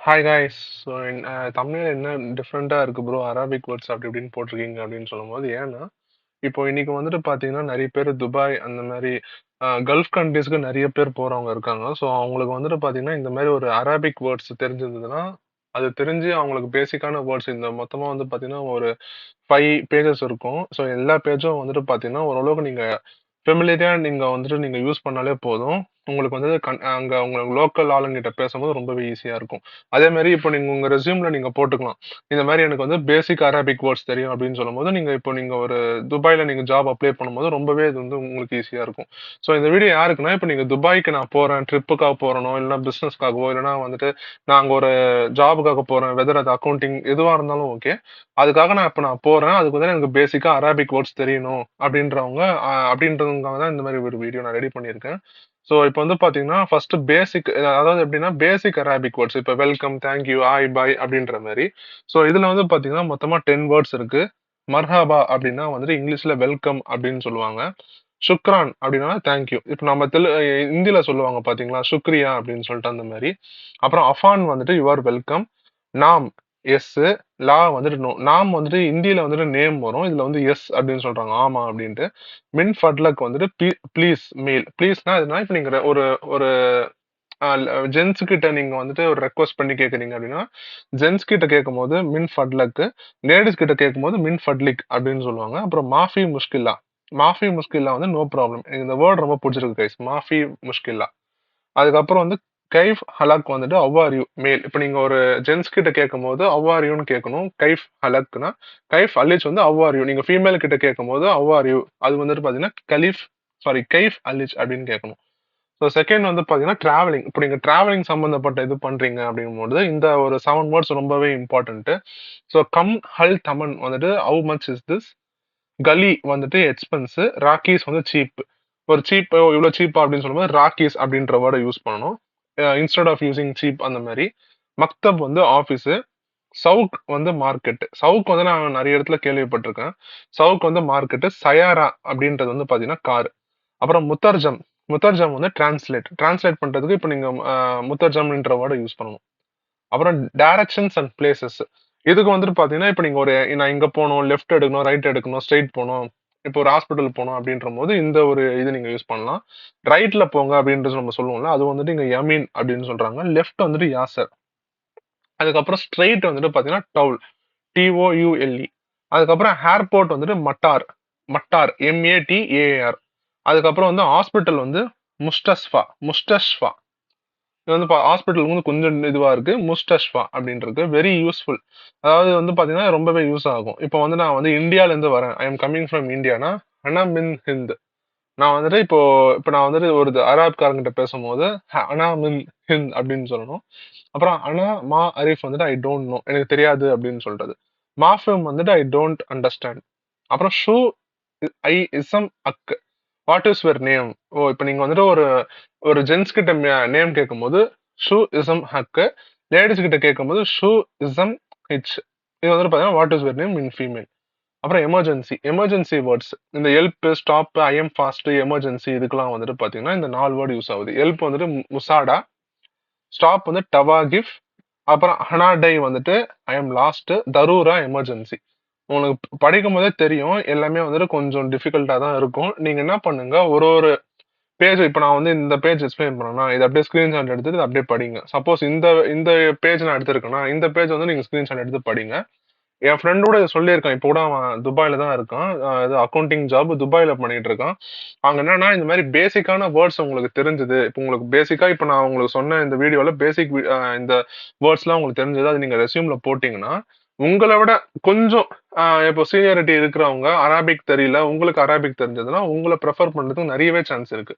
Hi guys so Tamil என்ன டிஃப்ரெண்ட்டாக இருக்குது ப்ரோ அரபிக் வேர்ட்ஸ் அப்படி இப்படின்னு போட்டிருக்கீங்க அப்படின்னு சொல்லும்போது ஏன்னா இப்போ இன்னைக்கு வந்துட்டு பார்த்தீங்கன்னா நிறைய பேர் துபாய் அந்த மாதிரி கல்ஃப் கண்ட்ரீஸ்க்கு நிறைய பேர் போகிறவங்க இருக்காங்க. ஸோ அவங்களுக்கு வந்துட்டு பார்த்தீங்கன்னா இந்த மாதிரி ஒரு அராபிக் வேர்ட்ஸ் தெரிஞ்சிருந்ததுன்னா அது தெரிஞ்சு அவங்களுக்கு பேசிக்கான வேர்ட்ஸ் இந்த மொத்தமாக வந்து பார்த்தீங்கன்னா ஒரு ஃபைவ் பேஜஸ் இருக்கும். ஸோ எல்லா பேஜும் வந்துட்டு பார்த்தீங்கன்னா ஓரளவுக்கு நீங்கள் ஃபெமிலியாக நீங்கள் வந்துட்டு நீங்கள் யூஸ் பண்ணாலே போதும். உங்களுக்கு வந்து கன்- அங்க உங்களுக்கு லோக்கல் ஆளுங்கிட்ட பேசும்போது ரொம்பவே ஈஸியா இருக்கும். அதே மாதிரி இப்போ நீங்க உங்க ரெஸ்யூம்ல நீங்க போட்டுக்கலாம். இந்த மாதிரி எனக்கு வந்து பேசிக் அரபிக் வேர்ட்ஸ் தெரியும் அப்படின்னு சொல்லும்போது நீங்க இப்போ நீங்க ஒரு துபாயில் நீங்க ஜாப் அப்ளை பண்ணும்போது ரொம்பவே இது வந்து உங்களுக்கு ஈஸியா இருக்கும். ஸோ இந்த வீடியோ யாருக்குன்னா இப்போ நீங்க துபாய்க்கு நான் போறேன் ட்ரிப்புக்காக போகிறனோ இல்லைனா பிசினஸ்க்காகவோ இல்லைன்னா வந்துட்டு நான் அங்க ஒரு ஜாபுக்காக போறேன் வெதர் அது அக்கௌண்டிங் எதுவா இருந்தாலும் ஓகே அதுக்காக நான் இப்போ நான் போறேன். அதுக்கு வந்து எனக்கு பேசிக்கா அரபிக் வேர்ட்ஸ் தெரியணும் அப்படின்றவங்க ஆஹ் அப்படின்றவங்க தான் இந்த மாதிரி ஒரு வீடியோ நான் ரெடி பண்ணியிருக்கேன். ஸோ இப்போ வந்து பார்த்தீங்கன்னா ஃபர்ஸ்ட் பேசிக் அதாவது எப்படின்னா பேசிக் அராபிக் வேர்ட்ஸ் இப்போ welcome thank you hi bye அப்படின்ற மாதிரி. ஸோ இதில் வந்து பார்த்தீங்கன்னா மொத்தமாக டென் வேர்ட்ஸ் இருக்கு. மர்ஹாபா அப்படின்னா வந்துட்டு இங்கிலீஷில் வெல்கம் அப்படின்னு சொல்லுவாங்க. சுக்ரான் அப்படின்னா தேங்க்யூ இப்போ நம்ம தெலு இந்தியில் சொல்லுவாங்க பார்த்தீங்களா சுக்ரியா அப்படின்னு சொல்லிட்டு அந்த மாதிரி. அப்புறம் அஃபான் வந்துட்டு யுவர் வெல்கம் நாம் எஸ் லா வந்துட்டு நோ நாம் வந்துட்டு இந்தியில வந்துட்டு நேம் வரும். இதுல வந்து எஸ் அப்படின்னு சொல்றாங்க. ஆமா அப்படின்ட்டு. மின் ஃபட்லக் வந்துட்டு ப்ளீஸ் மெயில் ப்ளீஸ்னா எதுனா இப்ப நீங்க ஒரு ஒரு ஜென்ஸ் கிட்ட நீங்க வந்துட்டு ஒரு ரெக்வஸ்ட் பண்ணி கேக்குறீங்க அப்படின்னா ஜென்ஸ் கிட்ட கேட்கும்போது மின் ஃபட்லக் லேடிஸ் கிட்ட கேட்கும்போது மின் ஃபட்லிக் அப்படின்னு சொல்லுவாங்க. அப்புறம் மாஃபி முஷ்கில்லா. மாஃபி முஷ்கில்லா வந்து நோ ப்ராப்ளம் எனக்கு இந்த வேர்ட் ரொம்ப பிடிச்சிருக்கு கைஸ் மாஃபி முஷ்கில்லா. அதுக்கப்புறம் வந்து கைஃப் ஹலக் வந்துட்டு அவ்வார் யூ மேல் இப்போ நீங்கள் ஒரு ஜென்ஸ் கிட்ட கேட்கும் போது அவ்வார் யூன்னு கேட்கணும் கைஃப் ஹலக்னா கைஃப் அலிச் வந்து அவ்வார் யூ நீங்கள் ஃபீமேல் கிட்ட கேட்கும் போது அவ்வார் யூ அது வந்துட்டு பார்த்தீங்கன்னா கலீஃப் சாரி கைஃப் அலிச் அப்படின்னு கேட்கணும் ஸோ செகண்ட் வந்து பார்த்தீங்கன்னா ட்ராவலிங் இப்போ நீங்கள் ட்ராவலிங் சம்மந்தப்பட்ட இது பண்ணுறீங்க அப்படிங்கும்போது இந்த ஒரு செவன் வேர்ட்ஸ் ரொம்பவே இம்பார்ட்டன்ட்டு ஸோ கம் ஹல் தமன் வந்துட்டு ஹவு மச் இஸ் திஸ் கலி வந்துட்டு எக்ஸ்பென்ஸ் ராக்கீஸ் வந்து சீப் ஒரு சீப் இவ்வளோ சீப்பா அப்படின்னு சொல்லும்போது ராக்கீஸ் அப்படின்ற வேர்டை யூஸ் பண்ணணும். இன்ஸ்டெட் ஆஃப் யூசிங் சீப் அந்த மாதிரி மக்தப் வந்து ஆஃபீஸு சவுக் வந்து மார்க்கெட்டு சவுக் வந்து நான் நிறைய இடத்துல கேள்விப்பட்டிருக்கேன். சவுக் வந்து மார்க்கெட்டு சயாரா அப்படின்றது வந்து பார்த்தீங்கன்னா கார் அப்புறம் முத்தர்ஜம். முத்தர்ஜம் வந்து டிரான்ஸ்லேட் டிரான்ஸ்லேட் பண்ணுறதுக்கு இப்போ நீங்கள் முத்தர்ஜம்ன்ற வேர்டை யூஸ் பண்ணணும். அப்புறம் டேரக்ஷன்ஸ் அண்ட் பிளேசஸ் இதுக்கு வந்துட்டு பார்த்தீங்கன்னா இப்போ நீங்கள் ஒரு நான் இங்கே போகணும் லெஃப்ட் எடுக்கணும் ரைட் எடுக்கணும் ஸ்ட்ரைட் போகணும். இப்போ ஒரு ஹாஸ்பிட்டல் போகணும் அப்படின்ற போது இந்த ஒரு இது நீங்க யூஸ் பண்ணலாம். ரைட்ல போங்க அப்படின்றது நம்ம சொல்லுவோம்ல அது வந்துட்டு இங்க யமீன் அப்படின்னு சொல்றாங்க. லெஃப்ட் வந்துட்டு யாசர் அதுக்கப்புறம் ஸ்ட்ரைட் வந்துட்டு பாத்தீங்கன்னா டவுல் டிஓயூஎல்இ அதுக்கப்புறம் ஏர்போர்ட் வந்துட்டு மட்டார் மட்டார் எம்ஏடிஏஆர் அதுக்கப்புறம் வந்து ஹாஸ்பிட்டல் வந்து முஸ்டஸ்ஃபா முஸ்டஸ்ஃபா இது வந்து ஹாஸ்பிட்டலுக்கு வந்து கொஞ்சம் இதுவாக இருக்கு. முஸ்டஷ்ஃபா அப்படின்றது வெரி யூஸ்ஃபுல் அதாவது வந்து பார்த்தீங்கன்னா ரொம்பவே யூஸ் ஆகும். இப்போ வந்து நான் வந்து இந்தியாவிலேருந்து வரேன். ஐ எம் கம்மிங் ஃப்ரம் இந்தியானா அனா மின் ஹிந்த் நான் வந்துட்டு இப்போ இப்போ நான் வந்துட்டு ஒரு அராப்காரங்கிட்ட பேசும்போது அனா மின் ஹிந்த் அப்படின்னு சொல்லணும். அப்புறம் அனா மா அரிஃப் வந்துட்டு ஐ டோன்ட் நோ எனக்கு தெரியாது அப்படின்னு சொல்றது. மாஃபிம் வந்துட்டு ஐ டோன்ட் அண்டர்ஸ்டாண்ட் அப்புறம் ஷூ ஐ இசம் அக் வாட் இஸ் யுவர் நேம் ஓ இப்போ நீங்க வந்துட்டு ஒரு ஒரு ஜென்ஸ் கிட்ட நேம் கேட்கும்போது ஷூ இசம் ஹக்கு லேடிஸ் கிட்ட கேட்கும்போது ஷூ இசம் ஹிச் இது வந்துட்டு பார்த்தீங்கன்னா what is your name in female அப்புறம் எமர்ஜென்சி எமர்ஜென்சி வேர்ட்ஸ் இந்த help stop I'm fast emergency இதுக்கெல்லாம் வந்துட்டு பார்த்தீங்கன்னா இந்த நாலு வேர்டு யூஸ் ஆகுது. ஹெல்ப் வந்துட்டு முசாடா ஸ்டாப் வந்து டவாகிஃப் அப்புறம் ஹனாடை வந்துட்டு ஐ எம் லாஸ்ட் தரூரா எமர்ஜென்சி உங்களுக்கு படிக்கும் போதே தெரியும். எல்லாமே வந்துட்டு கொஞ்சம் டிஃபிகல்ட்டா தான் இருக்கும். நீங்க என்ன பண்ணுங்க ஒரு ஒரு பேஜ் இப்போ நான் வந்து இந்த பேஜ் எக்ஸ்பிளைன் பண்ணேன்னா இது அப்படியே ஸ்க்ரீன்ஷாட் எடுத்து அப்படியே படிங்க. சப்போஸ் இந்த இந்த பேஜ் நான் எடுத்திருக்கேன்னா இந்த பேஜ் வந்து நீங்கள் ஸ்க்ரீன்ஷாட் எடுத்து படிங்க. என் ஃப்ரெண்டோட சொல்லியிருக்கான் இப்போ கூட அவன் துபாயில் தான் இருக்கான். இது அக்கௌண்டிங் ஜாப் துபாயில் பண்ணிட்டு இருக்கான். அங்கே என்னன்னா இந்த மாதிரி பேசிக்கான வேர்ட்ஸ் உங்களுக்கு தெரிஞ்சது. இப்போ உங்களுக்கு பேசிக்காக இப்போ நான் உங்களுக்கு சொன்ன இந்த வீடியோவில் பேசிக் இந்த வேர்ட்ஸ்லாம் உங்களுக்கு தெரிஞ்சது. அது நீங்கள் ரெசியூமில் போட்டிங்கன்னா உங்களை விட கொஞ்சம் ஆஹ் இப்போ சீனியாரிட்டி இருக்கிறவங்க அராபிக் தெரியல உங்களுக்கு அராபிக் தெரிஞ்சதுன்னா உங்களை ப்ரிஃபர் பண்றதுக்கு நிறையவே சான்ஸ் இருக்கு.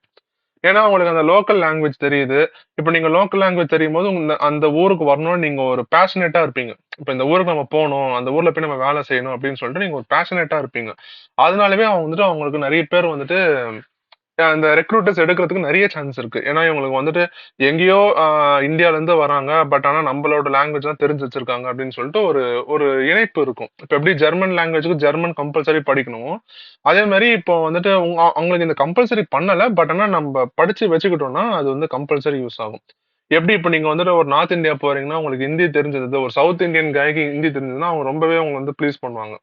ஏன்னா உங்களுக்கு அந்த லோக்கல் லாங்குவேஜ் தெரியுது. இப்போ நீங்க லோக்கல் லாங்குவேஜ் தெரியும் போது அந்த ஊருக்கு வரணும்னு நீங்க ஒரு பேஷனேட்டா இருப்பீங்க. இப்போ இந்த ஊருக்கு நம்ம போகணும் அந்த ஊர்ல போய் நம்ம வேலை செய்யணும் அப்படின்னு சொல்லிட்டு நீங்க ஒரு பேஷனேட்டா இருப்பீங்க. அதனாலவே அவங்க வந்துட்டு அவங்களுக்கு நிறைய பேர் வந்துட்டு அந்த ரெக்ரூட்டர்ஸ் எடுக்கிறதுக்கு நிறைய சான்ஸ் இருக்கு. ஏன்னா இவங்களுக்கு வந்துட்டு எங்கேயோ இந்தியால இருந்து வராங்க. பட் ஆனா நம்மளோட லாங்குவேஜ் தான் தெரிஞ்சு வச்சிருக்காங்க அப்படின்னு சொல்லிட்டு ஒரு ஒரு இணைப்பு இருக்கும். இப்போ எப்படி ஜெர்மன் லாங்குவேஜுக்கு ஜெர்மன் கம்பல்சரி படிக்கணும் அதே மாதிரி இப்போ வந்துட்டு அவங்களுக்கு இந்த கம்பல்சரி பண்ணல. பட் ஆனா நம்ம படிச்சு வச்சுக்கிட்டோம்னா அது வந்து கம்பல்சரி யூஸ் ஆகும். எப்படி இப்போ நீங்க வந்துட்டு ஒரு நார்த் இந்தியா போறீங்கன்னா உங்களுக்கு ஹிந்தி தெரிஞ்சது. ஒரு சவுத் இந்தியன் கைக்கு ஹிந்தி தெரிஞ்சதுன்னா அவங்க ரொம்பவே அவங்க வந்து ப்ளீஸ் பண்ணுவாங்க.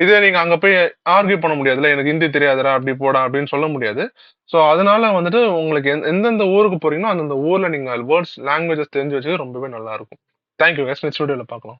இதே நீங்க அங்க போய் ஆர்கியூ பண்ண முடியாதுல்ல? எனக்கு ஹிந்தி தெரியாதுடா அப்படி போடா அப்படின்னு சொல்ல முடியாது. ஸோ அதனால வந்துட்டு உங்களுக்கு எந்த- எந்தெந்த ஊருக்கு போறீங்களோ அந்தந்த ஊர்ல நீங்க வேர்ட்ஸ் லாங்குவேஜஸ் தெரிஞ்சு வச்சது ரொம்பவே நல்லா இருக்கும். தேங்க்யூ நெக்ஸ்ட் வீடியோல பார்க்கலாம்.